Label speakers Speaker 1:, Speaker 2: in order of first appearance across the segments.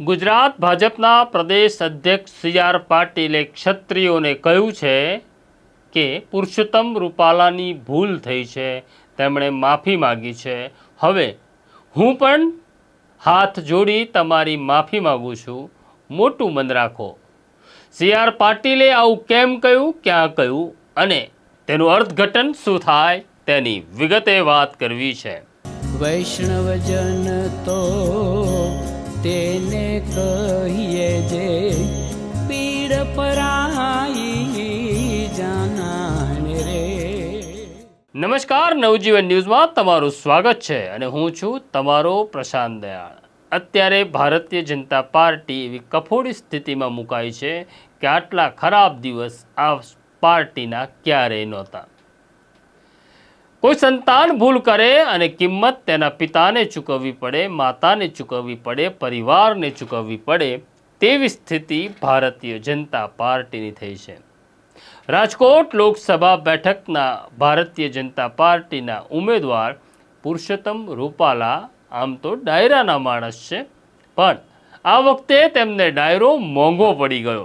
Speaker 1: ગુજરાત ભાજપના પ્રદેશ અધ્યક્ષ C R પાટીલે ક્ષત્રિયોને કહ્યું છે કે પુરુષોત્તમ રૂપાલાની ભૂલ થઈ છે, તેમણે માફી માગી છે. હવે હું પણ હાથ જોડી તમારી માફી માગું છું. મોટું મન રાખો. સી આર પાટીલે આવું કેમ કહ્યું? ક્યાં કહ્યું? અને તેનું અર્થઘટન શું થાય? તેની વિગતે વાત કરવી છે.
Speaker 2: વૈષ્ણવજન તો કહીએ જે પીડ પરાઈ જાનાને રે.
Speaker 1: નમસ્કાર, નવજીવન ન્યૂઝમાં તમારું સ્વાગત છે અને હું છું તમારો પ્રશાંત દયાળ. અત્યારે ભારતીય જનતા પાર્ટી એવી કફોડી સ્થિતિમાં મુકાઈ છે કે આટલા ખરાબ દિવસ આ પાર્ટીના ક્યારેય નહોતા. કોઈ સંતાન ભૂલ કરે અને કિંમત તેના પિતાને ચૂકવવી પડે, માતાને ચૂકવવી પડે, પરિવારને ચૂકવવી પડે, તેવી સ્થિતિ ભારતીય જનતા પાર્ટીની થઈ છે. રાજકોટ લોકસભા બેઠકના ભારતીય જનતા પાર્ટીના ઉમેદવાર પુરુષોત્તમ રૂપાલા આમ તો ડાયરાના માણસ છે, પણ આ વખતે તેમને ડાયરો મોંઘો પડી ગયો.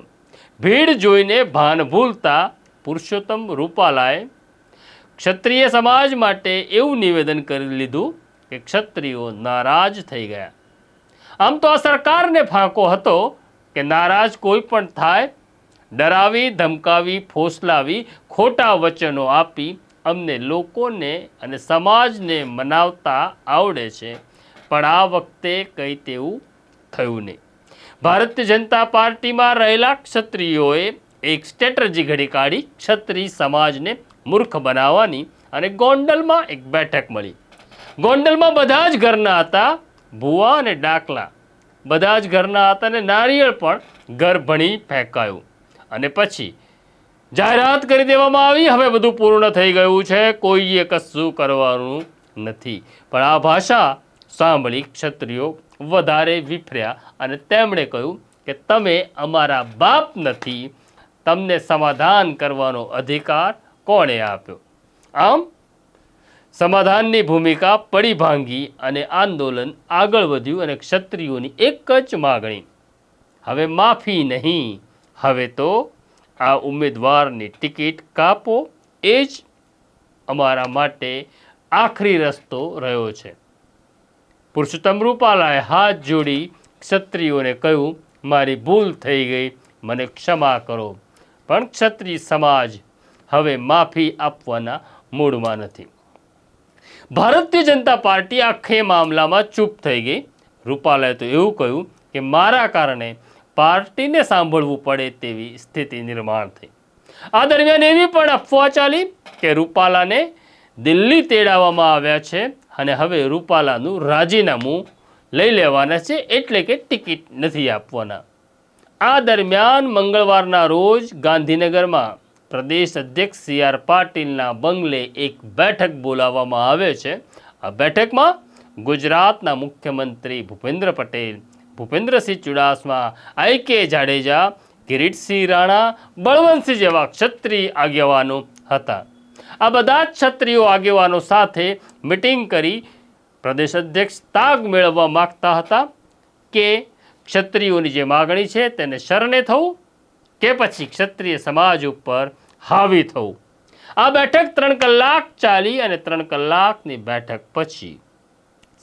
Speaker 1: ભીડ જોઈને ભાન ભૂલતા પુરુષોત્તમ રૂપાલાએ ક્ષત્રિય સમાજ માટે એવું નિવેદન કરી લીધું કે ક્ષત્રિયો નારાજ થઈ ગયા. આમ તો આ સરકારને ફાંકો હતો કે નારાજ કોઈ પણ થાય, ડરાવી, ધમકાવી, ફોસલાવી, ખોટા વચનો આપી અમને લોકોને અને સમાજને મનાવતા આવડે છે. પણ આ વખતે કંઈ તેવું થયું નહીં. ભારતીય જનતા પાર્ટીમાં રહેલા ક્ષત્રિયોએ એક સ્ટ્રેટર્જી ઘડી કાઢી ક્ષત્રિય સમાજને મૂર્ખ બનાવવાની અને ગોંડલમાં એક બેઠક મળી. ગોંડલમાં બધા જ ઘરના હતા, ભુવા અને ડાકલા. બધા જ ઘરના હતા અને નારિયેળ પણ ઘર ભણી ફેંકાયું. અને પછી જાહેરાત કરી દેવામાં આવી, હવે બધું પૂર્ણ થઈ ગયું છે, કોઈએ કશું કરવાનું નથી. પણ આ ભાષા સાંભળી ક્ષત્રિયો વધારે વિફર્યા અને તેમણે કહ્યું કે તમે અમારા બાપ નથી, તમને સમાધાન કરવાનો અધિકાર કોણે આપ્યો? આમ, સમાધાનની ભૂમિકા પડી ભાંગી અને આંદોલન આગળ વધ્યું અને ક્ષત્રિયોની એક જ માગણી, હવે માફી નહીં, હવે તો આ ઉમેદવારની ટિકિટ કાપો. એ જ અમારા માટે આખરી રસ્તો રહ્યો છે. પુરુષોત્તમ રૂપાલાએ હાથ જોડી ક્ષત્રિયોને કહ્યું, મારી ભૂલ થઈ ગઈ, મને ક્ષમા કરો. પણ ક્ષત્રિય સમાજ હવે માફી આપવાના મૂડમાં નથી. ભારતીય જનતા પાર્ટી આખે મામલામાં ચૂપ થઈ ગઈ. રૂપાલાએ તો એવું કહ્યું કે મારા કારણે પાર્ટીને સાંભળવું પડે તેવી સ્થિતિ નિર્માણ થઈ. આ દરમિયાન એવી પણ અફવા ચાલી કે રૂપાલાને દિલ્હી તેડાવવામાં આવ્યા છે અને હવે રૂપાલાનું રાજીનામું લઈ લેવાના છે એટલે કે ટિકિટ નથી આપવાના. આ દરમિયાન મંગળવારના રોજ ગાંધીનગરમાં પ્રદેશ અધ્યક્ષ સી આર પાટીલના બંગલે એક બેઠક બોલાવવામાં આવે છે. આ બેઠકમાં ગુજરાતના મુખ્યમંત્રી ભૂપેન્દ્ર પટેલ, ભૂપેન્દ્રસિંહ ચુડાસમા, આઈ કે જાડેજા કિરીટસિંહ રાણા, બળવંતસિંહ જેવા ક્ષત્રિય આગેવાનો હતા. આ બધા જ ક્ષત્રિયો આગેવાનો સાથે મિટિંગ કરી પ્રદેશ અધ્યક્ષ તાગ મેળવવા માગતા હતા કે ક્ષત્રિયોની જે માગણી છે તેને શરણે થવું કે પછી ક્ષત્રિય સમાજ ઉપર હાવી થવું? આ બેઠક ત્રણ કલાક ચાલી અને ત્રણ કલાકની બેઠક પછી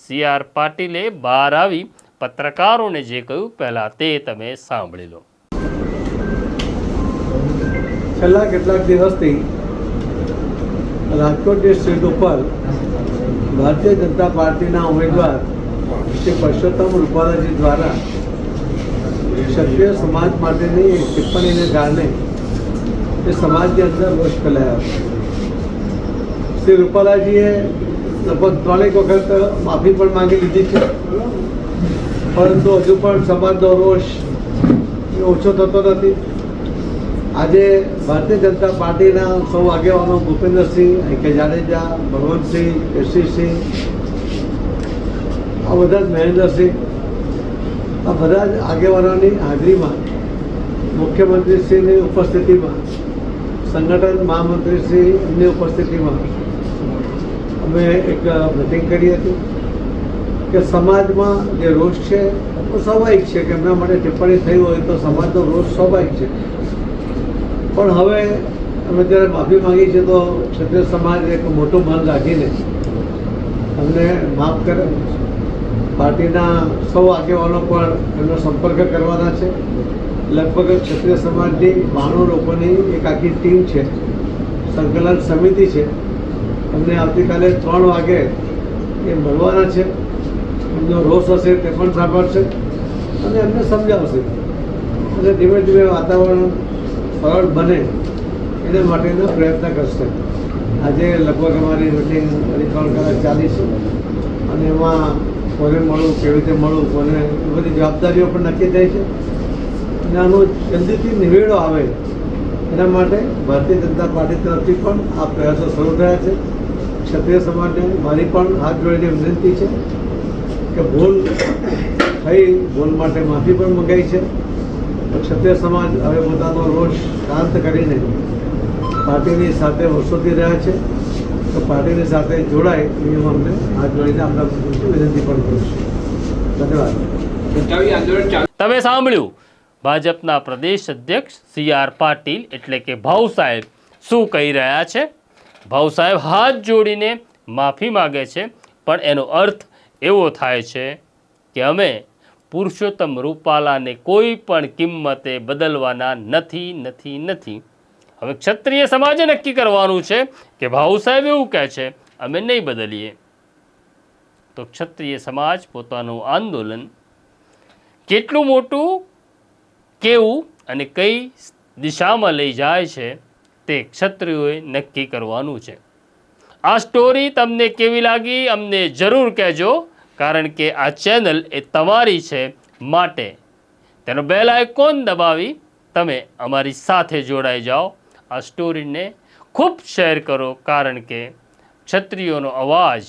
Speaker 1: સી આર પાટીલે બહાર આવી પત્રકારોને જે કહ્યું, પહેલાં તે તમે સાંભળી લો.
Speaker 3: છેલ્લા કેટલાક દિવસથી રાજકોટ સીટ ઉપર ભારતીય જનતા પાર્ટીના ઉમેદવાર શ્રી પરસોત્તમ રૂપાલાજી દ્વારા ક્ષત્રિય સમાજ માટેની ટિપ્પણીને કારણે એ સમાજની અંદર રોષ ફેલાયો શ્રી રૂપાલાજીએ લગભગ ત્રણેક વખત માફી પણ માંગી લીધી છે. પરંતુ હજુ પણ સમાજનો રોષ ઓછો થતો નથી. આજે ભારતીય જનતા પાર્ટીના સૌ આગેવાનો ભૂપેન્દ્રસિંહ કે જાડેજા, ભગવંતસિંહ કેશરીસિંહ આ બધા જ મહેન્દ્રસિંહ આ બધા જ આગેવાનોની હાજરીમાં મુખ્યમંત્રીશ્રીની ઉપસ્થિતિમાં, સંગઠન મહામંત્રીશ્રીની ઉપસ્થિતિમાં અમે એક મિટિંગ કરી હતી કે સમાજમાં જે રોષ છે સ્વાભાવિક છે કે એમના માટે ટિપ્પણી થઈ હોય તો સમાજનો રોષ સ્વાભાવિક છે. પણ હવે અમે જ્યારે માફી માગી છે તો ક્ષત્રિય સમાજ એક મોટું મન રાખીને અમને માફ કરે. પાર્ટીના સૌ આગેવાનો પણ એમનો સંપર્ક કરવાના છે. લગભગ ક્ષત્રિય સમાજની બાણું લોકોની એક આખી ટીમ છે. સંકલન સમિતિ છે. અમને આવતીકાલે ત્રણ વાગે એ મળવાના છે. એમનો રોષ હશે તે પણ સાંભળશે અને એમને સમજાવશે. અને ધીમે ધીમે વાતાવરણ સરળ બને એના માટેનો પ્રયત્ન કરશે. આજે લગભગ અમારી અઢી, ત્રણ કલાક ચાલી છે. અને એમાં કોને મળવું, કેવી રીતે મળવું, કોને બધી જવાબદારીઓ પણ નક્કી થઈ છે. અને આનો જલ્દીથી નિવેડો આવે એના માટે ભારતીય જનતા પાર્ટી તરફથી પણ આ પ્રયાસો શરૂ થયા છે. ક્ષત્રિય સમાજને મારી પણ હાથ જોડીને વિનંતી છે કે ભૂલ થઈ, ભૂલ માટે માફી પણ મંગાઈ છે. ક્ષત્રિય સમાજ હવે પોતાનો રોષ શાંત કરીને પાર્ટીની સાથે વર્ષોથી રહ્યા છે. તો પાર્ટીની સાથે જોડાય એવી હું અમને હાથ જોડીને આપણા વિનંતી પણ કરું છું. ધન્યવાદ.
Speaker 1: તમે સાંભળ્યું? ભાજપના પ્રદેશ અધ્યક્ષ સી આર પાટીલ એટલે કે ભાઉ સાહેબ શું કહી રહ્યા છે? ભાઉ સાહેબ હાથ જોડીને માફી માગે છે પણ એનો અર્થ એવો થાય છે કે અમે પુરુષોત્તમ રૂપાલાને કોઈ પણ કિંમતે બદલવાના નથી નથી નથી. હવે ક્ષત્રિય સમાજે નક્કી કરવાનું છે કે ભાઉ સાહેબ એવું કહે છે, અમે નહીં બદલીએ. તો ક્ષત્રિય સમાજ પોતાનું આંદોલન કેટલું મોટું, કેવું અને કઈ દિશામાં લઈ જાય છે તે ક્ષત્રિયોએ નક્કી કરવાનું છે. આ સ્ટોરી તમને કેવી લાગી અમને જરૂર કહેજો, કારણ કે આ ચેનલ એ તમારી છે માટે. તેનો બેલ આઇકોન દબાવી તમે અમારી સાથે જોડાઈ જાઓ. આ સ્ટોરીને ખૂબ શેર કરો કારણ કે ક્ષત્રિયોનો અવાજ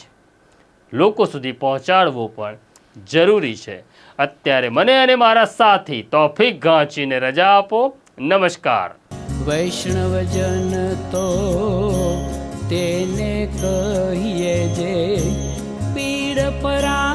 Speaker 1: લોકો સુધી પહોંચાડવો પણ જરૂરી છે. અત્યારે મને અને મારા સાથી તોફિક ગાંચીને રજા આપો. નમસ્કાર.
Speaker 2: વૈષ્ણવજન તો તેને કહીએ જે પીડ પરા